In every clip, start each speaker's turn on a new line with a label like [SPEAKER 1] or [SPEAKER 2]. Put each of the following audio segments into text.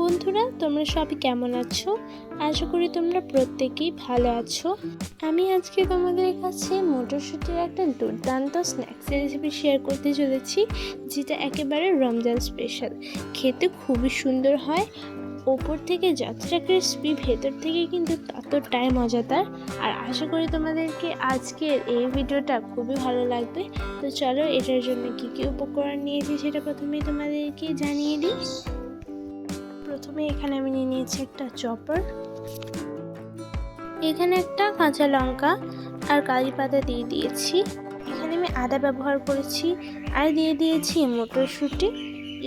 [SPEAKER 1] বন্ধুরা, তোমরা সবাই কেমন আছো? আশা করি তোমরা প্রত্যেকেই ভালো আছো। আমি আজকে তোমাদের কাছে মটরশুটির একটা দুর্দান্ত স্ন্যাক্সের রেসিপি শেয়ার করতে চলেছি, যেটা একেবারে রমজান স্পেশাল খেতে খুবই সুন্দর হয়, ওপর থেকে যতটা ক্রিসপি ভেতর থেকে কিন্তু ততটাই মজাদার। আর আশা করি তোমাদেরকে আজকের এই ভিডিওটা খুবই ভালো লাগবে। তো চলো, এটার জন্য কী কী উপকরণ নিয়েছি সেটা প্রথমেই তোমাদেরকে জানিয়ে দিই। প্রথমে এখানে আমি নিয়ে নিয়েছি একটা চপার। এখানে একটা কাঁচা লঙ্কা আর কারি পাতা দিয়ে দিয়েছি। এখানে আমি আদা ব্যবহার করেছি আর দিয়ে দিয়েছি মটরশুঁটি।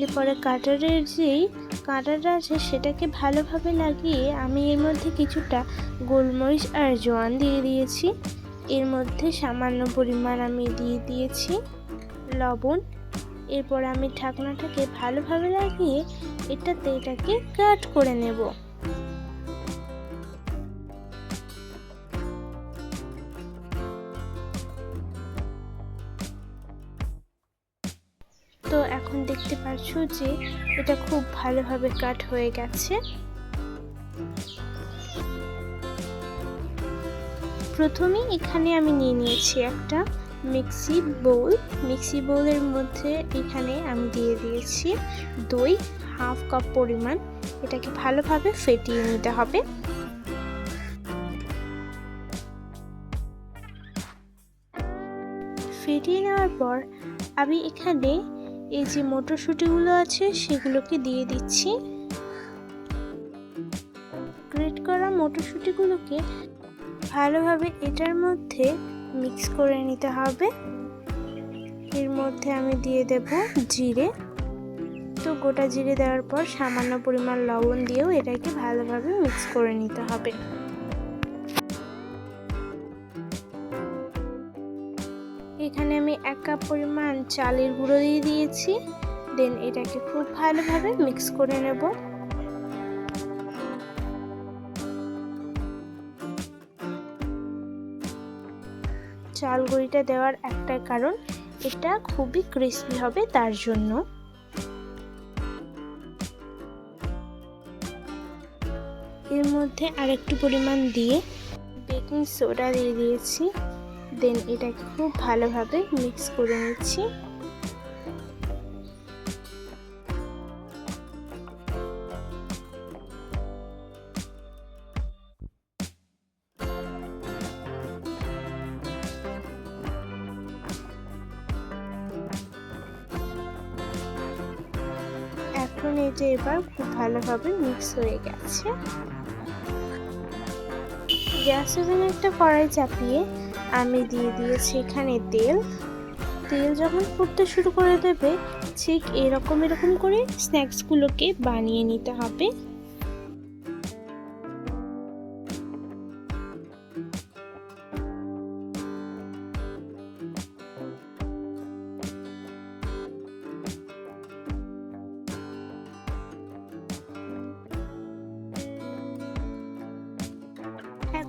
[SPEAKER 1] এরপরে কাটারের যেই কাঁটাটা আছে সেটাকে ভালোভাবে লাগিয়ে আমি এর মধ্যে কিছুটা গোলমরিচ আর জোয়ান দিয়ে দিয়েছি। এর মধ্যে সামান্য পরিমাণ আমি দিয়ে দিয়েছি লবণ। এরপর আমি ঢাকনাটাকে ভালোভাবে লাগিয়ে এটাতে এটাকে কাট করে নেব। তো এখন দেখতে পাচ্ছ যে এটা খুব ভালোভাবে কাট হয়ে গেছে। প্রথমে এখানে আমি নিয়ে নিয়েছি একটা মিক্সি বোল। মিক্সি বোলের মধ্যে এখানে আমি দিয়ে দিয়েছি দই, হাফ কাপ পরিমাণ। এটাকে ভালোভাবে ফেটিয়ে নিতে হবে। ফেটিয়ে নেওয়ার পর আমি এখানে এই যে মটরশুঁটিগুলো আছে, সেগুলোকে দিয়ে দিচ্ছি। গ্রেট করা মটরশুঁটিগুলোকে ভালোভাবে এটার মধ্যে মিক্স করে নিতে হবে। এর মধ্যে আমি দিয়ে দেব জিরে। তো গোটা জিরে দেওয়ার পর সামান্য পরিমাণ লবণ দিয়েও এটাকে ভালোভাবে মিক্স করে নিতে হবে। এখানে আমি এক কাপ পরিমাণ চালের গুঁড়ো দিয়ে দিয়েছি। দেন এটাকে খুব ভালোভাবে মিক্স করে নেব। চাল গুঁড়িটা দেওয়ার একটা কারণ, এটা খুবই ক্রিস্পি হবে তার জন্য। এর মধ্যে আরেকটু পরিমাণ দিয়ে বেকিং সোডা দিয়ে দিয়েছি, দেন এটাকে খুব ভালোভাবে মিক্স করে নিচ্ছি। এখন এটা এবার খুব ভালোভাবে মিক্স হয়ে গেছে। গ্যাস ওভেনে একটা কড়াই চাপিয়ে আমি দিয়ে দিয়েছি এখানে তেল। তেল যখন ফুটতে শুরু করে দেবে, ঠিক এরকম এরকম করে স্ন্যাক্সগুলোকে বানিয়ে নিতে হবে।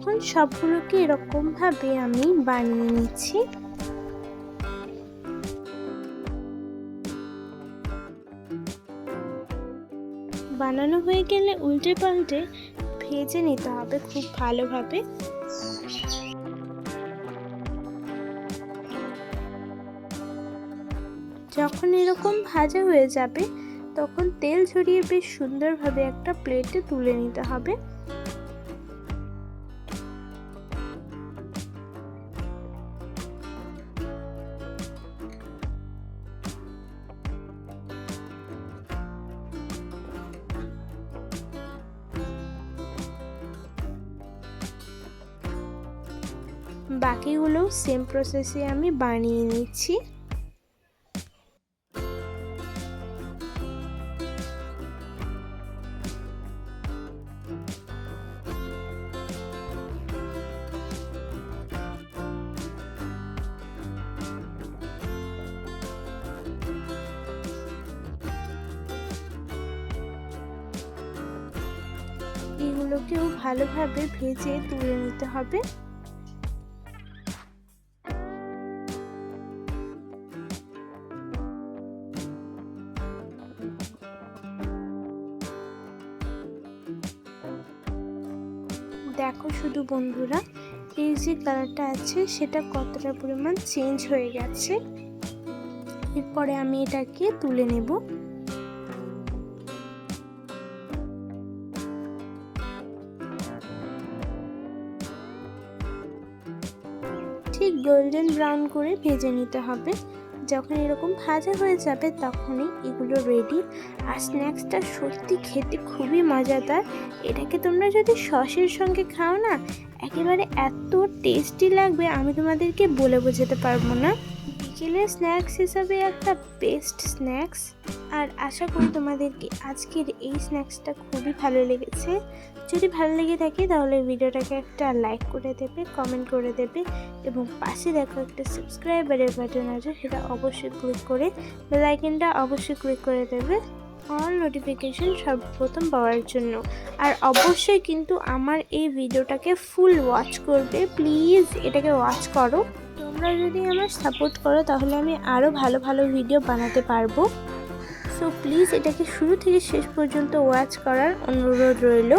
[SPEAKER 1] এখন সবগুলোকে এরকমভাবে আমি বানিয়ে নিচ্ছি। বানানো হয়ে গেলে উল্টে পাল্টে ভেজে নিতে হবে খুব ভালোভাবে। যখন এরকম ভাজা হয়ে যাবে, তখন তেল ঝরিয়ে বেশ সুন্দরভাবে একটা প্লেটে তুলে নিতে হবে। বাকিগুলো সেম প্রসেসে আমি বানিয়ে নিচ্ছি। এগুলোকেও ভালোভাবে ভেজে তুলে নিতে হবে। দেখো শুধু বন্ধুরা, এই যে কালারটা আছে, সেটা কতটা পরিমাণ চেঞ্জ হয়ে গেছে? এরপরে আমি এটাকে তুলে নেব। ঠিক গোল্ডেন ব্রাউন করে ভেজে নিতে হবে। যখন এরকম ভাজা হয়ে যাবে তখনই এগুলো রেডি আর স্ন্যাক্সটা সত্যি খেতে খুবই মজাদার। এটাকে তোমরা যদি সসের সঙ্গে খাও না, একেবারে এত টেস্টি লাগবে আমি তোমাদেরকে বলে বোঝাতে পারব না। বিকেলের স্ন্যাক্স হিসাবে একটা বেস্ট স্ন্যাক্স আর আশা করি তোমাদেরকে আজকের এই স্ন্যাক্সটা খুবই ভালো লেগেছে। যদি ভালো লেগে থাকে তাহলে ভিডিওটাকে একটা লাইক করে দেবে, কমেন্ট করে দেবে এবং পাশে দেখো একটা সাবস্ক্রাইবারের বাটন আছে, সেটা অবশ্যই ক্লিক করে বেলাইকনটা অবশ্যই ক্লিক করে দেবে। অল নোটিফিকেশন সর্বপ্রথম পাওয়ার জন্য। আর অবশ্যই কিন্তু আমার এই ভিডিওটাকে ফুল ওয়াচ করবে, প্লিজ এটাকে ওয়াচ করো। তোমরা যদি আমার সাপোর্ট করো তাহলে আমি আরও ভালো ভালো ভিডিও বানাতে পারব। সো প্লিজ এটাকে শুরু থেকে শেষ পর্যন্ত ওয়াচ করার অনুরোধ রইল।